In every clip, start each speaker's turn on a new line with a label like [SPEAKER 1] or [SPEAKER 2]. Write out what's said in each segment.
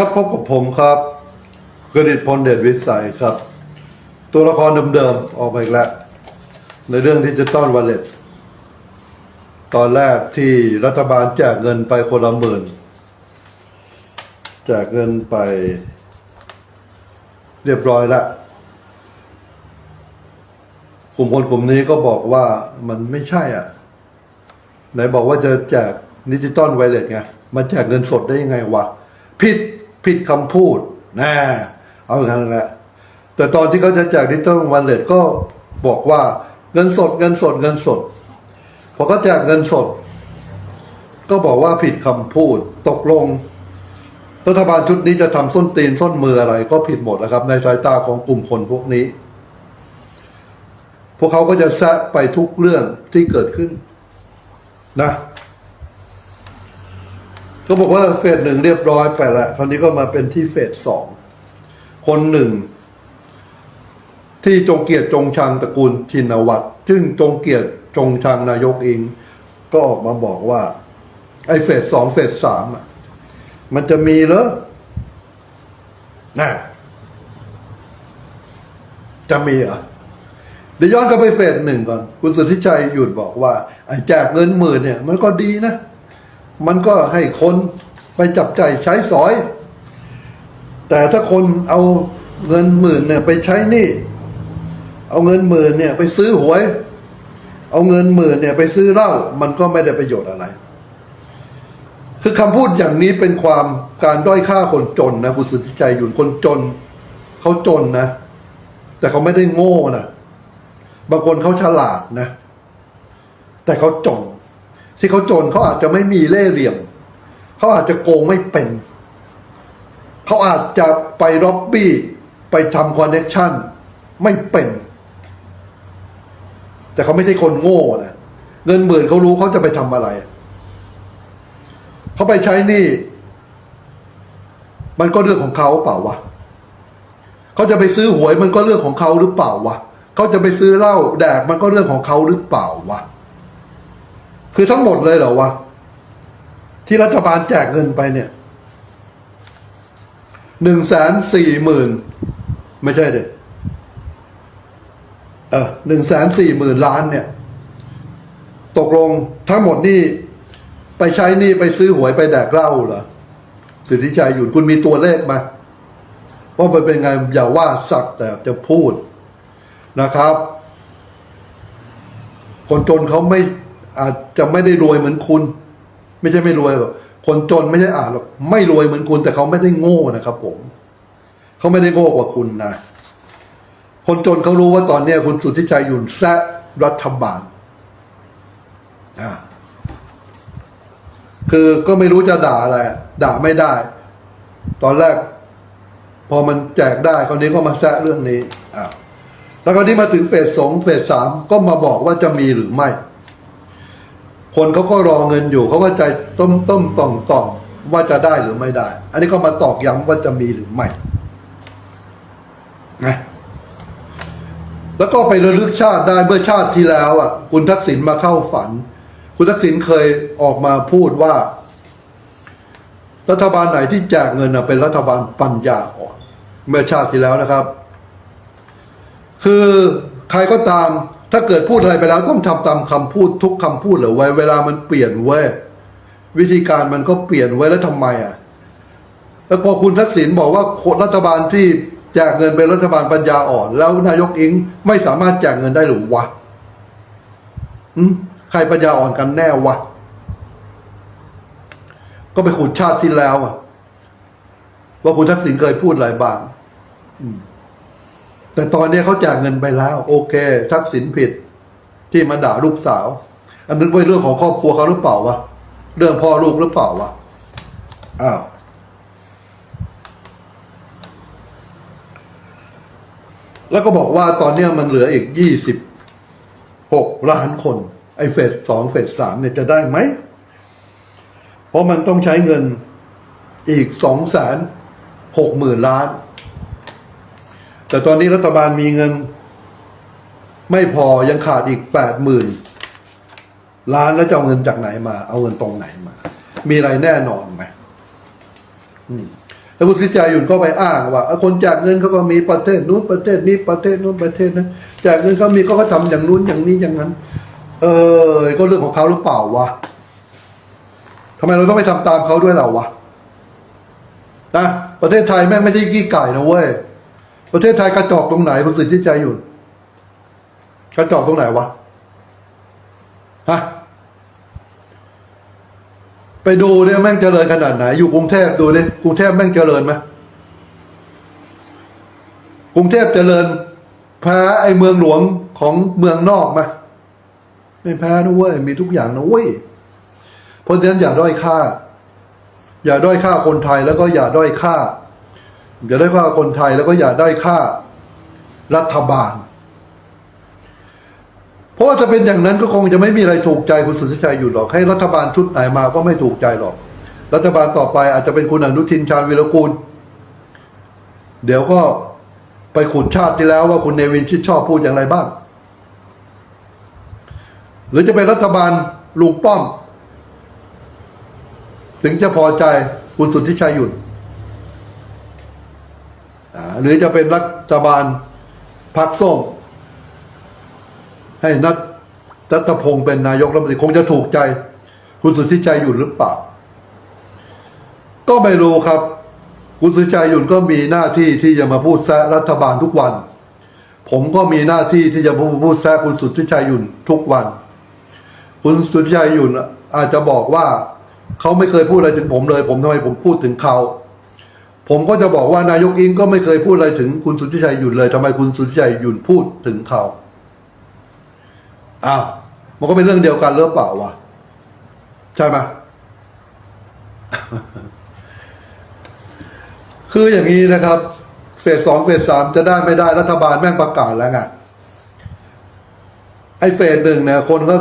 [SPEAKER 1] ครับพบกับผมครับกระดิตพลเดชวิสัยครับ ตัวละครเดิมๆออกมาอีกแล้ว ในเรื่องดิจิตอลวอลเล็ตตอนแรกที่รัฐบาลแจกเงินไปคนละหมื่นแจกเงินไป เรียบร้อยแล้วกลุ่มคนกลุ่มนี้ก็บอกว่ามันไม่ใช่อะ ไหนบอกว่าจะแจกดิจิตอลไวเลตไงมาแจกเงินสดได้ยังไงวะผิด ผิดคำพูดน่เอาอย่างนั้นแหละแต่ตอนที่เขาจะแจกดิจิตอลไวเลตก็บอกว่าเงินสดเงินสดเงินสดพอเขาแจกเงินสด ก็บอกว่าผิดคำพูดตกลง รัฐบาลชุดนี้จะทำส้นตีนส้นมืออะไร ก็ผิดหมดนะครับ ในสายตาของกลุ่มคนพวกนี้ พวกเขาก็จะแซะไปทุกเรื่องที่เกิดขึ้นนะ เขาบอกว่าเฟสหนึ่งเรียบร้อยไปแล้วคราวนี้ก็มาเป็นที่เฟสสองคนหนึ่ง ที่จงเกียรติจงชังตระกูลชินวัตรซึ่งจงเกียรติจงชังนายกเอง ก็ออกมาบอกว่า ไอ้เฟสสองเฟสสามอะ มันจะมีเหรอนะจะมีเหรอเดี๋ยวย้อนกลับไปเฟสหนึ่งก่อน คุณสุทธิชัยหยุดบอกว่าไอ้แจกเงินหมื่นเนี่ย มันก็ดีนะ มันก็ให้คนไปจับใจใช้สอย แต่ถ้าคนเอาเงินหมื่นเนี่ยไปใช้หนี่ เอาเงินหมื่นเนี่ยไปซื้อหวย เอาเงินหมื่นเนี่ยไปซื้อเหล้ามันก็ไม่ได้ประโยชน์อะไร คือคำพูดอย่างนี้เป็นความการด้อยค่าคนจนนะคุณสุทธิชัยยุดคนจนเขาจนนะ แต่เขาไม่ได้โง่นะบางคนเขาฉลาดนะ แต่เขาจน ที่เขาจนเขาอาจจะไม่มีเล่ห์เหลี่ยม เขาอาจจะโกงไม่เป็น เขาอาจจะไปร็อบบี้ ไปทำคอนเนคชั่นไม่เป็น แต่เขาไม่ใช่คนโง่นะเงินหมื่นเขารู้เขาจะไปทำอะไร เขาไปใช้นี่ มันก็เรื่องของเขาเปล่าวะเขาจะไปซื้อหวยมันก็เรื่องของเขาหรือเปล่าวะเขาจะไปซื้อเหล้าแดกมันก็เรื่องของเขาหรือเปล่าวะ คือทั้งหมดเลยเหรอวะ ที่รัฐบาลแจกเงินไปเนี่ยหนึ่งแสนสี่หมื่นไม่ใช่เด็เออหนึ่งแสนสี่หมื่นล้านเนี่ย ตกลงทั้งหมดนี่ ไปใช้นี่ไปซื้อหวยไปแดกเหล้าเหรอสิทธิชัยหยุดคุณมีตัวเลขไหมาว่ามันเป็นไงอย่าว่าสักแต่จะพูดนะครับ คนจนเขาไม่ อาจจะไม่ได้รวยเหมือนคุณ ไม่ใช่ไม่รวยหรอกคนจนไม่ใช่อาจหรอกไม่รวยเหมือนคุณ แต่เขาไม่ได้โง่นะครับ ผมเขาไม่ได้โง่กว่าคุณนะคนจนเขารู้ว่าตอนเนี้ยคุณสุทธิชัยหยุ่นแซะรัฐบาลอ่าคือก็ไม่รู้จะด่าอะไร ด่าไม่ได้ ตอนแรก พอมันแจกได้คราวนี้ก็มาแซะเรื่องนี้อ้าแล้วคราวนี้มาถึงเฟสสองเฟสสามก็มาบอกว่าจะมีหรือไม่ คนเขาก็รอเงินอยู่เขาก็ใจต้มต้มต่อมต่อมว่าจะได้หรือไม่ได้ อันนี้ก็มาตอกย้ำว่าจะมีหรือไม่นะแล้วก็ไประลึกชาติได้เมื่อชาติที่แล้วอะ คุณทักษิณมาเข้าฝัน คุณทักษิณเคยออกมาพูดว่า รัฐบาลไหนที่แจกเงินเป็นรัฐบาลปัญญาอ่อน เมื่อชาติที่แล้วนะครับ คือใครก็ตาม ถ้าเกิดพูดอะไรไปแล้วต้องทำตามคำพูดทุกคำพูดเหรอไว้เวลามันเปลี่ยนเว้ยวิธีการมันก็เปลี่ยนไว้แล้วทำไมอะ แล้วพอคุณทักษิณบอกว่ารัฐบาลที่แจกเงินเป็นรัฐบาลปัญญาอ่อน แล้วนายกอิงไม่สามารถแจกเงินได้หรือวะอืมใครปัญญาอ่อนกันแน่วะ ก็ไปขุดชาติที่แล้วอะ ว่าคุณทักษิณเคยพูดอะไรบ้าง แต่ตอนนี้เขาแจกเงินไปแล้ว โอเค ทักษิณผิด ที่มาด่าลูกสาว อันนึกว่าเรื่องของครอบครัวเขาหรือเปล่าวะเรื่องพ่อลูกหรือเปล่าวะอ้าวแล้วก็บอกว่าตอนนี้มันเหลืออีกยี่สิบหกล้านคน ไอ้เฟสสองเฟสสามเนี่ยจะได้ไหม เพราะมันต้องใช้เงินอีกสองแสนหกหมื่นล้าน แต่ตอนนี้รัฐบาลมีเงิน ไม่พอยังขาดอีกแปดหมื่นล้านแล้วจะเอาเงินจากไหนมา เอาเงินตรงไหนมา มีอะไรแน่นอนไหมแล้วคุณสุทธิชัยหยุ่นก็ไปอ้างว่าคนแจกเงินเขาก็มีประเทศนู้นประเทศนี้ประเทศนู้นประเทศนั้นแจกเงินเขามีเขาก็ทำอย่างนู้นอย่างนี้อย่างนั้น เออก็เรื่องของเขาหรือเปล่าวะทำไมเราต้องไปทำตามเขาด้วยเราวะนะประเทศไทยแม่งไม่ใช่กี้ไก่นะเว้ย ประเทศไทยกระจอกตรงไหนคุณสุทธิชัยหยุ่นกระจอกตรงไหนวะฮะไปดูเนี่ยแม่งเจริญขนาดไหน อยู่กรุงเทพดูดิกรุงเทพแม่งเจริญไหมกรุงเทพเจริญแพ้ไอ้เมืองหลวงของเมืองนอกไหมไม่แพ้นะเว้ยมีทุกอย่างนะเว้ยเพราะฉะนั้นอย่าด้อยค่า อย่าด้อยค่าคนไทยแล้วก็อย่าด้อยค่า อย่าได้อยค่าคนไทยแล้วก็อย่าได้อยค่ารัฐบาล เพราะว่าจะเป็นอย่างนั้นก็คงจะไม่มีอะไรถูกใจคุณสุทธิชัยอยู่หรอก ให้รัฐบาลชุดไหนมาก็ไม่ถูกใจหรอก รัฐบาลต่อไปอาจจะเป็นคุณอนุทินชาญวิรกูล เดี๋ยวก็ไปขุดชาติที่แล้วว่าคุณเนวินชิดชอบพูดอย่างไรบ้าง หรือจะเป็นรัฐบาลลุงป้อม ถึงจะพอใจคุณสุทธิชัยหยุ่น หรือจะเป็นรัฐบาลพักส้ม ให้นัทรัตพงศ์เป็นนายกรัฐมนตรีคงจะถูกใจ คุณสุทธิชัยหยุ่นหรือเปล่า ก็ไม่รู้ครับ คุณสุทธิชัยหยุ่นก็มีหน้าที่ที่จะมาพูดแซะรัฐบาลทุกวัน ผมก็มีหน้าที่ที่จะพูดแซะคุณสุทธิชัยหยุ่นทุกวัน คุณสุทธิชัยหยุ่นอาจจะบอกว่าเขาไม่เคยพูดอะไรถึงผมเลย ผมทำไมผมพูดถึงเขา ผมก็จะบอกว่านายกอิงก็ไม่เคยพูดอะไรถึงคุณสุทธิชัยหยุ่นเลยทำไมคุณสุทธิชัยหยุ่นพูดถึงเขาอ้าวมันก็เป็นเรื่องเดียวกันหรือเปล่าวะใช่ไหมคืออย่างนี้นะครับเฟสสองเฟสสามจะได้ไม่ได้รัฐบาลแม่งประกาศแล้วไงไอ้เฟสหนึ่งเนี่ยคนก็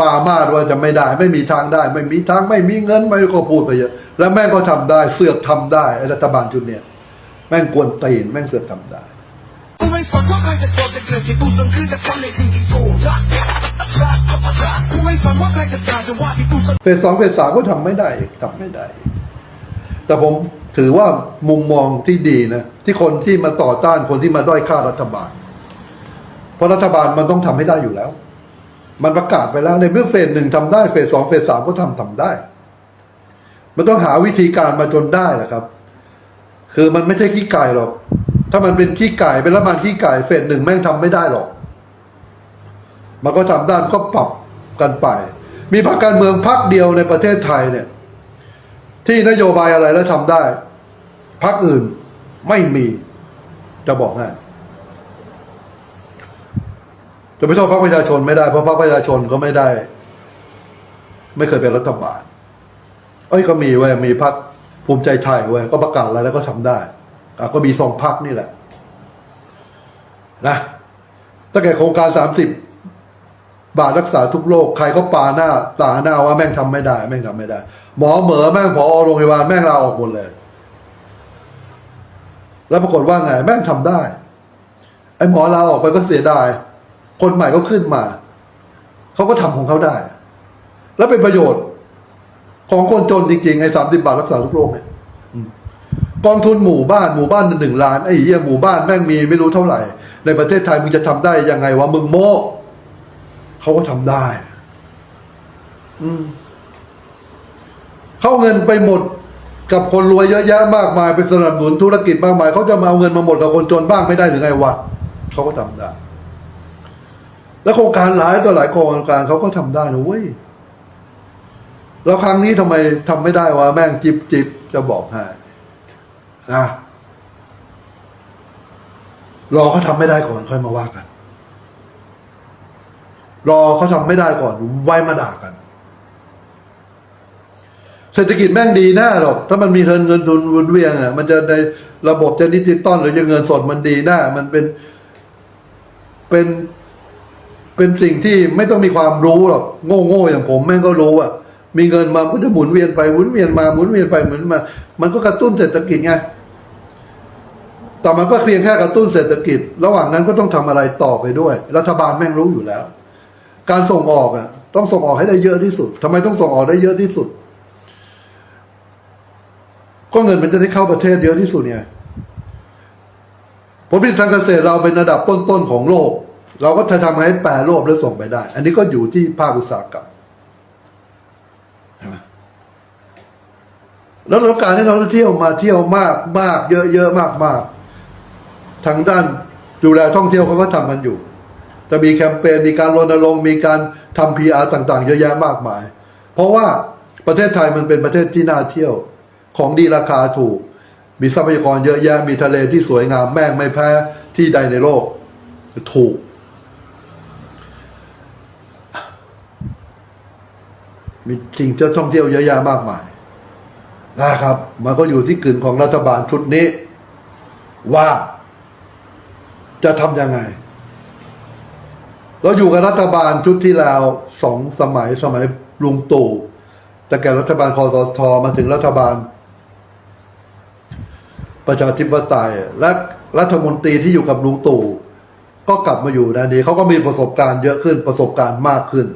[SPEAKER 1] ปามาดว่าจะไม่ได้ ไม่มีทางได้ ไม่มีทางไม่มีเงินไม่ก็พูดไปเยอะแล้วแม่งก็ทำได้เสือกทำได้รัฐบาลชุดเนี้ยแม่งกวนตีนแม่งเสือกทำได้
[SPEAKER 2] กูไม่สนว่าใครจะโดนจะเกิดที่กูสนคือจะทำในสิ่งที่กูรักกูไม่สนว่าใครจะด่าจะว่าที่กูสน
[SPEAKER 1] เฟสสองเฟสสามก็ทำไม่ได้อีกทำไม่ได้ แต่ผมถือว่ามุมมองที่ดีนะที่คนที่มาต่อต้านคนที่มาด้อยค่ารัฐบาล เพราะรัฐบาลมันต้องทำให้ได้อยู่แล้ว มันประกาศไปแล้วในเมื่อเฟสหนึ่งทำได้เฟสสองเฟสสามก็ทำทำได้ มันต้องหาวิธีการมาจนได้แหละครับ คือมันไม่ใช่ขี้ไก่หรอก ถ้ามันเป็นขี้ไก่เป็นรัฐบาลขี้ไก่เฟสหนึ่งแม่งทำไม่ได้หรอก มันก็ทำได้มันก็ปรับกันไป มีพรรคการเมืองพรรคเดียวในประเทศไทยเนี่ย ที่นโยบายอะไรแล้วทำได้พรรคอื่นไม่มีจะบอกให้ จะไปโทษพรรคประชาชนไม่ได้เพราะพรรคประชาชนก็ไม่ได้ ไม่เคยเป็นรัฐบาลเอ้ยก็มีเว้ยมีพรรคภูมิใจไทยเว้ยก็ประกาศอะไรแล้วก็ทำได้อะก็มีสองพรรคนี่แหละ นะตั้งแต่โครงการสามสิบบาทรักษาทุกโรคใครก็ปาหน้าตาหน้าว่าแม่งทำไม่ได้ แม่งทำไม่ได้ หมอเหมอแม่งพอโรงพยาบาลแม่งลาออกหมดเลย แล้วปรากฏว่าไง แม่งทำได้ ไอ้หมอลาออกไปก็เสียดาย คนใหม่ก็ขึ้นมา เขาก็ทำของเขาได้ แล้วเป็นประโยชน์ ของคนจนจริงๆไอ้สามสิบบาทรักษาทุกโรคเนี่ยกองทุนหมู่บ้านหมู่บ้านหนึ่งล้านไอ้เหี้ยหมู่บ้านแม่งมีไม่รู้เท่าไหร่ ในประเทศไทยมึงจะทำได้ยังไงวะมึงโม้เขาก็ทำได้ อืมเขาเอาเงินไปหมดกับคนรวยเยอะแยะมากมายไปสนับสนุนธุรกิจมากมายเขาจะมาเอาเงินมาหมดกับคนจนบ้างไม่ได้หรือไงวะเขาก็ทำได้ แล้วโครงการหลายต่อหลายโครงการเขาก็ทำได้นะเว้ยแล้วครั้งนี้ทำไมทำไม่ได้วะแม่งจิบจิบจะบอกให้นะรอเขาทำไม่ได้ก่อนค่อยมาว่ากัน รอเขาทำไม่ได้ก่อนไว้มาด่ากัน เศรษฐกิจแม่งดีแน่หรอก ถ้ามันมีเงินเงินทุนวนเวียนอะมันจะในระบบจะดิจิตอลหรือจะเงินสดมันดีแน่มันเป็นเป็น เป็นสิ่งที่ไม่ต้องมีความรู้หรอกโง่โง่ๆอย่างผมแม่งก็รู้อะมีเงินมาก็จะหมุนเวียนไปหมุนเวียนมาหมุนเวียนไปหมุนมา มันก็กระตุ้นเศรษฐกิจไงแต่มันก็เพียงแค่กระตุ้นเศรษฐกิจ ระหว่างนั้นก็ต้องทำอะไรต่อไปด้วย รัฐบาลแม่งรู้อยู่แล้ว การส่งออกอะ ต้องส่งออกให้ได้เยอะที่สุดทำไมต้องส่งออกได้เยอะที่สุด ก็เงินมันจะได้เข้าประเทศเยอะที่สุดไงผลผลิตทางเกษตรเราเป็นระดับต้นๆของโลก เราก็จะทำให้แปรรูปแล้วส่งไปได้ อันนี้ก็อยู่ที่ภาคอุตสาหกรรมแล้วเราการให้นักท่องเที่ยวมาเที่ยวมากมากเยอะเยอะมากมากทางด้านดูแลท่องเที่ยวเขาก็ทำกันอยู่ จะมีแคมเปญมีการรณรงค์มีการทำพีอาร์ต่าง ๆ เยอะแยะมากมาย เพราะว่าประเทศไทยมันเป็นประเทศที่น่าเที่ยวของดีราคาถูก มีทรัพยากรเยอะแยะมีทะเลที่สวยงามแม่งไม่แพ้ที่ใดในโลกถูก มีสิ่งที่ท่องเที่ยวเยอะแยะมากมายนะครับ มันก็อยู่ที่กึ่นของรัฐบาลชุดนี้ ว่า จะทำยังไง เราอยู่กับรัฐบาลชุดที่แล้วสองสมัยสมัยลุงตู่แต่แกรัฐบาลคอสชมาถึงรัฐบาล ประชาธิปไตยและรัฐมนตรีที่อยู่กับลุงตู่ก็กลับมาอยู่นนี้เขาก็มีประสบการณ์เยอะขึ้นประสบการณ์มากขึ้น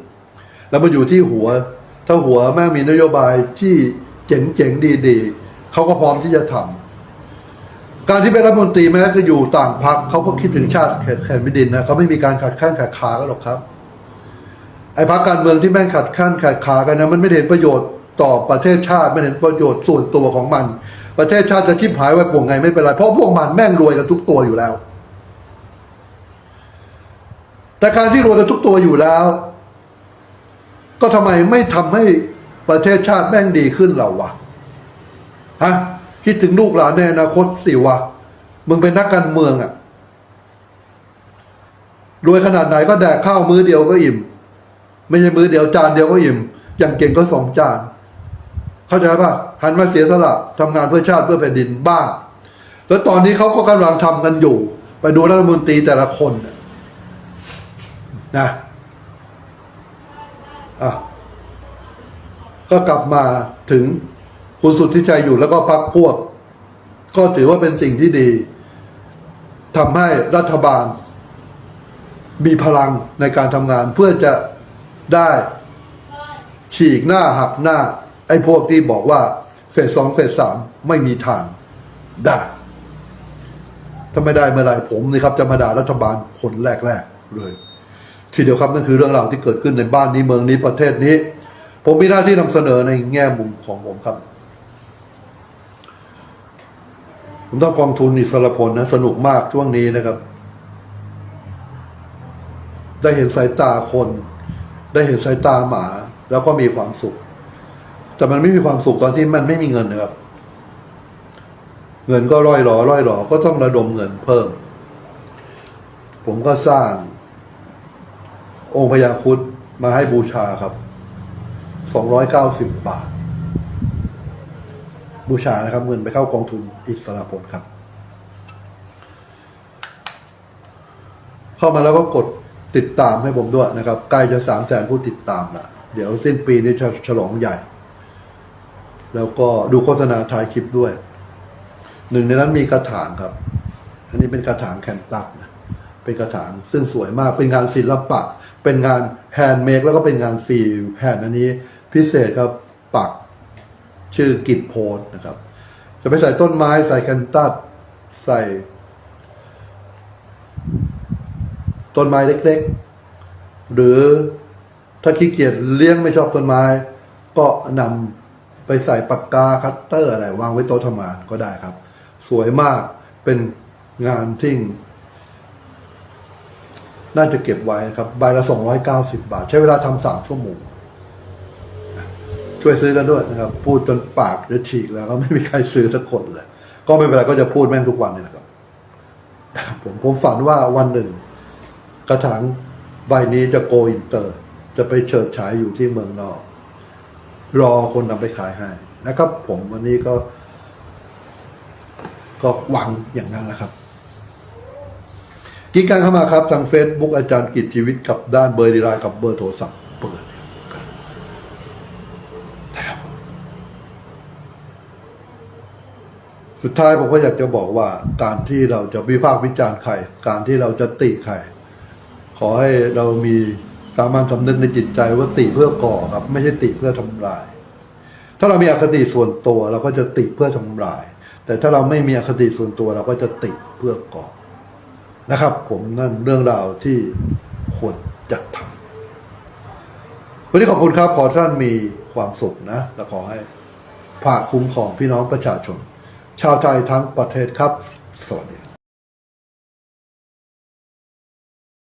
[SPEAKER 1] แล้วมาอยู่ที่หัว ถ้าหัวแม่งมีนโยบายที่เจ๋งๆดีๆเขาก็พร้อมที่จะทำการที่เป็นรัฐมนตรีแม้จะอยู่ต่างพักเขาก็คิดถึงชาติแผ่นดินนะเขาไม่มีการขัดข้นขัดขากันหรอกครับ ไอ้พรรคการเมืองที่แม่งขัดข้นขัดขากันนะมันไม่เห็นประโยชน์ต่อประเทศชาติไม่เห็นประโยชน์ส่วนตัวของมัน ประเทศชาติจะชิบหายไว้ป่วงไงไม่เป็นไรเพราะพวกมันแม่งรวยกันทุกตัวอยู่แล้ว แต่การที่รวยกันทุกตัวอยู่แล้ว ก็ทำไมไม่ทำให้ประเทศชาติแม่งดีขึ้นเราวะฮะคิดถึงลูกหลานในอนาคตสิวะ มึงเป็นนักการเมืองอะรวยขนาดไหนก็แดกข้าวมื้อเดียวก็อิ่ม ไม่ใช่มื้อเดียวจานเดียวก็อิ่ม อย่างเก่งก็สองจาน เข้าใจป่ะหันมาเสียสละทำงานเพื่อชาติเพื่อแผ่นดินบ้าแล้วตอนนี้เขาก็กำลังทำกันอยู่ ไปดูรัฐมนตรีแต่ละคนนะ อะก็กลับมาถึงคุณสุทธิชัยอยู่แล้วก็พักพวก ก็ถือว่าเป็นสิ่งที่ดีทำให้รัฐบาล มีพลังในการทำงาน เพื่อจะได้ฉีกหน้าหักหน้า ไอ้พวกที่บอกว่า เฟสสองเฟสสามไม่มีทางได้ถ้าไม่ได้เมื่อไรผมนี่ครับ จะมาด่ารัฐบาลคนแรก ๆ เลย ทีเดียวครับนั่นคือเรื่องราวที่เกิดขึ้นในบ้านนี้เมืองนี้ประเทศนี้ ผมมีหน้าที่นำเสนอในแง่มุมของผมครับผมต้องกองทุนอิสรพลนะสนุกมากช่วงนี้นะครับ ได้เห็นสายตาคน ได้เห็นสายตาหมา แล้วก็มีความสุข แต่มันไม่มีความสุขตอนที่มันไม่มีเงินนะครับ เงินก็ร่อยหรอร่อยหรอก็ต้องระดมเงินเพิ่ม ผมก็สร้าง องค์พญาครุดมาให้บูชาครับ สองร้อยเก้าสิบบาท บูชานะครับ เงินไปเข้ากองทุนอิสระพลครับ เข้ามาแล้วก็กดติดตามให้ผมด้วยนะครับ ใกล้จะสามแสนผู้ติดตามละเดี๋ยวสิ้นปีนี้จะฉลองใหญ่ แล้วก็ดูโฆษณาท้ายคลิปด้วย หนึ่งในนั้นมีกระถางครับ อันนี้เป็นกระถางแคนตักนะเป็นกระถางซึ่งสวยมากเป็นงานศิลปะ เป็นงานแฮนด์เมดแล้วก็เป็นงานฟรีแผ่นอันนี้พิเศษครับปักชื่อกิจโพสนะครับ จะไปใส่ต้นไม้ใส่แคนตัสใส่ ต้นไม้เล็กๆ หรือถ้าขี้เกียจเลี้ยงไม่ชอบต้นไม้ ก็นำไปใส่ปากกาคัตเตอร์อะไรวางไว้โต๊ะทำงานก็ได้ครับ สวยมากเป็นงานที่ น่าจะเก็บไว้ครับใบละสองร้อยเก้าสิบาท ใช้เวลาทำสามชั่วโมงช่วยซื้อกันด้วยนะครับ พูดจนปากจะฉีกแล้วก็ไม่มีใครซื้อสักคนเลย ก็ไม่เป็นไรก็จะพูดแม่งทุกวันนี่แหละครับนะครับ ผมผมฝันว่าวันหนึ่ง กระถางใบนี้จะโกอินเตอร์ จะไปเฉิดฉายอยู่ที่เมืองนอก รอคนนำไปขายให้นะครับ ผมวันนี้ก็ ก็หวังอย่างนั้นแหละครับ กินการเข้ามาครับทาง Facebook อาจารย์กิจชีวิตกับด้านเบอร์ดีไลน์กับเบอร์โทรศัพท์เปิดกันนะครับสุดท้ายผมก็อยากจะบอกว่าการที่เราจะวิพากษ์วิจารณ์ใคร การที่เราจะติใคร ขอให้เรามีสามัญสำนึกในจิตใจว่าติเพื่อก่อครับ ไม่ใช่ติเพื่อทำลาย ถ้าเรามีอคติส่วนตัว เราก็จะติเพื่อทำลาย แต่ถ้าเราไม่มีอคติส่วนตัว เราก็จะติเพื่อก่อ นะครับ ผมนั่นเรื่องราวที่ควรจะทำวันนี้ขอบคุณครับขอท่านมีความสุขนะ และขอให้พระคุ้มของพี่น้องประชาชน ชาวไทยทั้งประเทศครับ สวัสดี